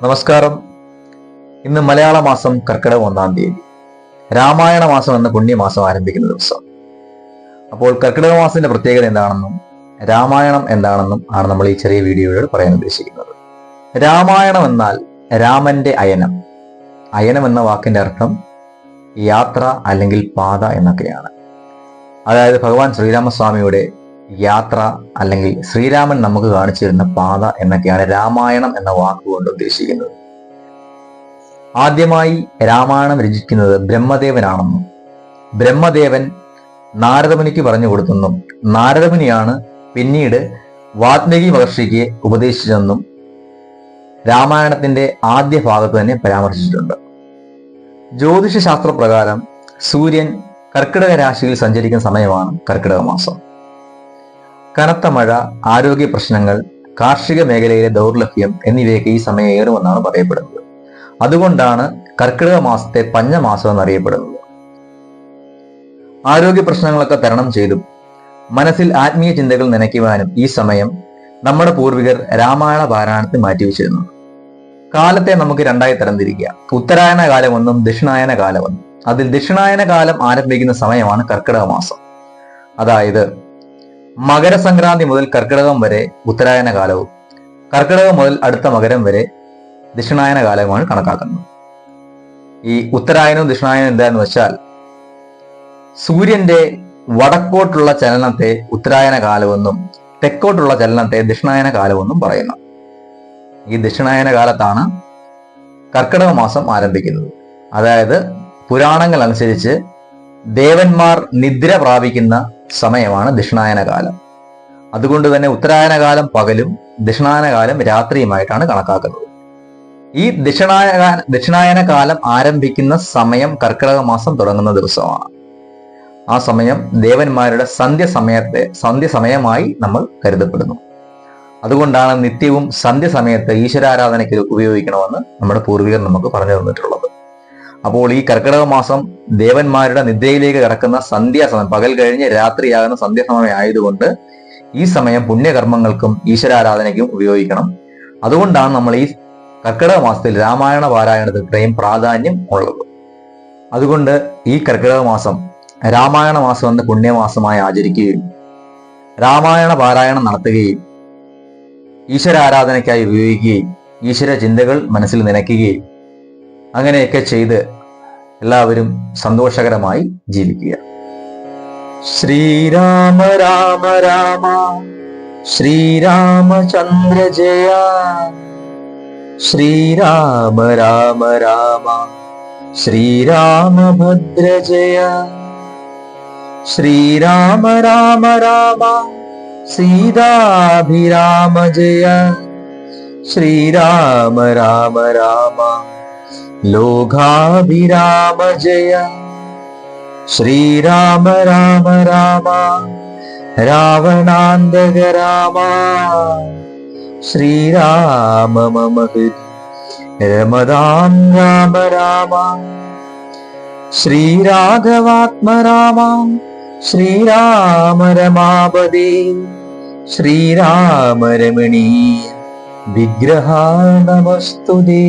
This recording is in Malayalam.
നമസ്കാരം. ഇന്ന് മലയാള മാസം കർക്കിടക ഒന്നാം തീയതി. രാമായണ മാസം എന്ന പുണ്യമാസം ആരംഭിക്കുന്ന ദിവസം. അപ്പോൾ കർക്കിടക മാസത്തിന്റെ പ്രത്യേകത എന്താണെന്നും രാമായണം എന്താണെന്നും ആണ് നമ്മൾ ഈ ചെറിയ വീഡിയോയിലൂടെ പറയാൻ ഉദ്ദേശിക്കുന്നത്. രാമായണം എന്നാൽ രാമന്റെ അയനം. അയനം എന്ന വാക്കിന്റെ അർത്ഥം യാത്ര അല്ലെങ്കിൽ പാത എന്നൊക്കെയാണ്. അതായത് ഭഗവാൻ ശ്രീരാമസ്വാമിയുടെ യാത്ര അല്ലെങ്കിൽ ശ്രീരാമൻ നമുക്ക് കാണിച്ചു തരുന്ന പാത എന്നൊക്കെയാണ് രാമായണം എന്ന വാക്കുകൊണ്ട് ഉദ്ദേശിക്കുന്നത്. ആദ്യമായി രാമായണം രചിക്കുന്നത് ബ്രഹ്മദേവനാണെന്നും ബ്രഹ്മദേവൻ നാരദമുനിക്ക് പറഞ്ഞു കൊടുത്തെന്നും നാരദമുനിയാണ് പിന്നീട് വാത്മീകി മഹർഷിക്ക് ഉപദേശിച്ചതെന്നും രാമായണത്തിന്റെ ആദ്യ ഭാഗത്ത് തന്നെ പരാമർശിച്ചിട്ടുണ്ട്. ജ്യോതിഷ ശാസ്ത്രപ്രകാരം സൂര്യൻ കർക്കിടക രാശിയിൽ സഞ്ചരിക്കുന്ന സമയമാണ് കർക്കിടക മാസം. കനത്ത മഴ ആരോഗ്യ പ്രശ്നങ്ങൾ കാർഷിക മേഖലയിലെ ദൗർലഭ്യം എന്നിവയൊക്കെ ഈ സമയം ഏറുമെന്നാണ് പറയപ്പെടുന്നത്. അതുകൊണ്ടാണ് കർക്കിടക മാസത്തെ പഞ്ഞമാസം എന്നറിയപ്പെടുന്നത്. ആരോഗ്യ പ്രശ്നങ്ങളൊക്കെ തരണം ചെയ്തും മനസ്സിൽ ആത്മീയ ചിന്തകൾ നനയ്ക്കുവാനും ഈ സമയം നമ്മുടെ പൂർവികർ രാമായണ പാരായണത്തിൽ മാറ്റിവെച്ചിരുന്നു കാലത്തെ നമുക്ക് രണ്ടായി തരംതിരിക്കാം. ഉത്തരായന കാലമെന്നും ദക്ഷിണായന കാലമെന്നും അതിൽ ദക്ഷിണായന കാലം ആരംഭിക്കുന്ന സമയമാണ് കർക്കിടക മാസം. അതായത് മകരസംക്രാന്തി മുതൽ കർക്കിടകം വരെ ഉത്തരായന കാലവും കർക്കിടകം മുതൽ അടുത്ത മകരം വരെ ദക്ഷിണായന കാലവുമാണ് കണക്കാക്കുന്നത്. ഈ ഉത്തരായനവും ദക്ഷിണായനവും എന്താന്ന് വെച്ചാൽ സൂര്യന്റെ വടക്കോട്ടുള്ള ചലനത്തെ ഉത്തരായന കാലമെന്നും തെക്കോട്ടുള്ള ചലനത്തെ ദക്ഷിണായന കാലമെന്നും പറയുന്നു. ഈ ദക്ഷിണായന കാലത്താണ് കർക്കിടക മാസം ആരംഭിക്കുന്നത്. അതായത് പുരാണങ്ങൾ അനുസരിച്ച് ദേവന്മാർ നിദ്ര പ്രാപിക്കുന്ന സമയമാണ് ദക്ഷിണായന കാലം അതുകൊണ്ട് തന്നെ ഉത്തരായന കാലം പകലും ദക്ഷിണായന കാലം രാത്രിയുമായിട്ടാണ് കണക്കാക്കുന്നത്. ഈ ദക്ഷിണായ ദക്ഷിണായന കാലം ആരംഭിക്കുന്ന സമയം കർക്കിടക മാസം തുടങ്ങുന്ന ദിവസമാണ്. ആ സമയം ദേവന്മാരുടെ സന്ധ്യ സമയത്തെ സന്ധ്യ സമയമായി നമ്മൾ കരുതപ്പെടുന്നു. അതുകൊണ്ടാണ് നിത്യവും സന്ധ്യ സമയത്ത് ഈശ്വരാരാധനയ്ക്ക് ഉപയോഗിക്കണമെന്ന് നമ്മുടെ പൂർവികർ നമുക്ക് പറഞ്ഞു തന്നിട്ടുള്ളത്. അപ്പോൾ ഈ കർക്കിടക മാസം ദേവന്മാരുടെ നിദ്രയിലേക്ക് കിടക്കുന്ന സന്ധ്യാസമയം പകൽ കഴിഞ്ഞ് രാത്രിയാകുന്ന സന്ധ്യാസമയം ആയതുകൊണ്ട് ഈ സമയം പുണ്യകർമ്മങ്ങൾക്കും ഈശ്വരാരാധനയ്ക്കും ഉപയോഗിക്കണം. അതുകൊണ്ടാണ് നമ്മൾ ഈ കർക്കിടക മാസത്തിൽ രാമായണ പാരായണത്തിന് ഇത്രയും പ്രാധാന്യം ഉള്ളത്. അതുകൊണ്ട് ഈ കർക്കിടക മാസം രാമായണ മാസം എന്ന പുണ്യമാസമായി ആചരിക്കുകയും രാമായണ പാരായണം നടത്തുകയും ഈശ്വരാരാധനയ്ക്കായി ഉപയോഗിക്കുകയും ഈശ്വര ചിന്തകൾ മനസ്സിൽ നനയ്ക്കുകയും അങ്ങനെയൊക്കെ ചെയ്ത് എല്ലാവരും സന്തോഷകരമായി ജീവിക്കുക. ശ്രീരാമ രാമ രാമ ശ്രീരാമചന്ദ്ര ജയ ശ്രീരാമ രാമ രാമ ശ്രീരാമഭദ്ര ജയ ശ്രീരാമ രാമ രാമ സീതാഭിരാമ ജയ ശ്രീരാമ രാമ രാമ. ലോകാഭിരാമ ജയ ശ്രീരാമ രാമ രാമ രാവണാന്തക രാമ. ശ്രീരാമ മമ രമദാൻ രാമ രാമ. ശ്രീരാഘവാത്മ രാമ ശ്രീരാമ രമാപദേ ശ്രീരാമ രമണീയ വിഗ്രഹ നമസ്തുതേ.